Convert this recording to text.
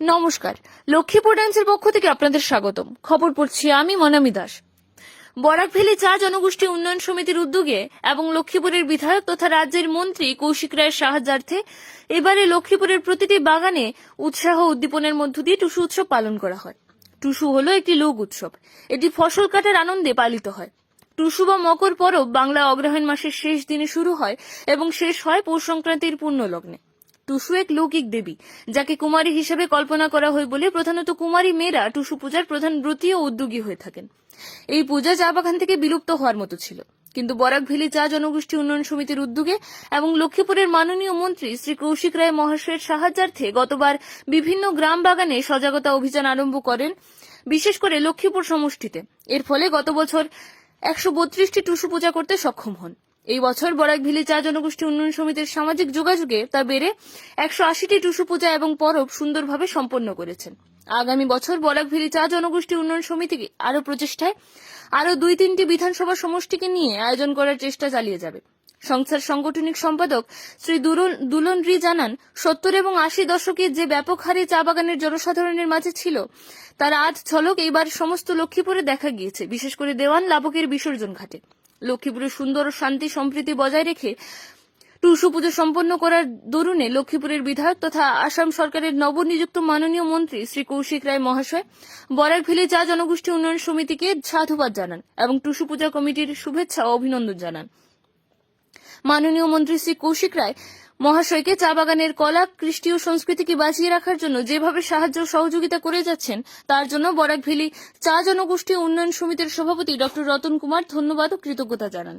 নমস্কার। লক্ষ্মীপুর টাইমসের পক্ষ থেকে আপনাদের স্বাগতম। খবর পড়ছি আমি মনামি দাস। বরাক বরাকভেলি চা জনগোষ্ঠী উন্নয়ন সমিতির উদ্যোগে এবং লক্ষ্মীপুরের বিধায়ক তথা রাজ্যের মন্ত্রী কৌশিক রায়ের সাহায্যার্থে এবারে লক্ষ্মীপুরের প্রতিটি বাগানে উৎসাহ উদ্দীপনের মধ্য দিয়ে টুসু উৎসব পালন করা হয়। টুসু হলো একটি লোক উৎসব। এটি ফসল কাটার আনন্দে পালিত হয়। টুসু বা মকর পরব বাংলা অগ্রহায়ণ মাসের শেষ দিনে শুরু হয় এবং শেষ হয় পৌষ সংক্রান্তির পূর্ণ লগ্নে টুসু এক লৌকিক দেবী, যাকে কুমারী হিসেবে কল্পনা করা হয় বলে প্রধানত কুমারী মেয়েরা টুসু পূজার প্রধান ব্রতী ও উদ্যোগী হয়ে থাকেন। এই পূজা চা বাগান থেকে বিলুপ্ত হওয়ার মতো ছিল। কিন্তু বরাকভেলি চা জনগোষ্ঠী উন্নয়ন সমিতির উদ্যোগে এবং লক্ষ্মীপুরের মাননীয় মন্ত্রী শ্রী কৌশিক রায় মহাশয়ের সাহায্যার্থে গতবার বিভিন্ন গ্রাম বাগানে সজাগতা অভিযান আরম্ভ করেন, বিশেষ করে লক্ষ্মীপুর সমষ্টিতে। এর ফলে গত বছর একশো বত্রিশটি টুসু পূজা করতে সক্ষম হন। এই বছর বরাকভিলি চা জনগোষ্ঠী উন্নয়ন সমিতির সামাজিক যোগাযোগে তা বেড়ে একশো আশিটি টুসু পূজা এবং পরব সুন্দরভাবে সম্পন্ন করেছেন। আগামী বছর বরাকভিলি চা জনগোষ্ঠী উন্নয়ন সমিতি আরও প্রচেষ্টায় আরও দুই তিনটি বিধানসভা সমষ্টিকে নিয়ে আয়োজন করার চেষ্টা চালিয়ে যাবে। সংস্থার সাংগঠনিক সম্পাদক শ্রী দুলন রি জানান, সত্তর এবং আশি দশকে যে ব্যাপক হারে চা বাগানের জনসাধারণের মাঝে ছিল, তার আজ ছলক এইবার সমস্ত লক্ষ্মীপুরে দেখা গিয়েছে, বিশেষ করে দেওয়ান লাবকের বিসর্জন ঘাটে। লক্ষ্মীপুরে সুন্দর ও শান্তি সম্প্রীতি বজায় রেখে টুসু পুজো সম্পন্ন করার দরুণে লক্ষ্মীপুরের বিধায়ক তথা আসাম সরকারের নবনিযুক্ত মাননীয় মন্ত্রী শ্রী কৌশিক রায় মহাশয় বরাকভিলি চা জনগোষ্ঠী উন্নয়ন সমিতিকে সাধুবাদ জানান এবং টুসু পূজা কমিটির শুভেচ্ছা ও অভিনন্দন জানান। মাননীয় মন্ত্রী শ্রী কৌশিক রায় মহাশয়কে চা বাগানের কলা কৃষ্টি ও সংস্কৃতিকে বাঁচিয়ে রাখার জন্য যেভাবে সাহায্য সহযোগিতা করে যাচ্ছেন, তার জন্য বরাকভেলি চা জনগোষ্ঠী উন্নয়ন সমিতির সভাপতি ডক্টর রতন কুমার ধন্যবাদ ও কৃতজ্ঞতা জানান।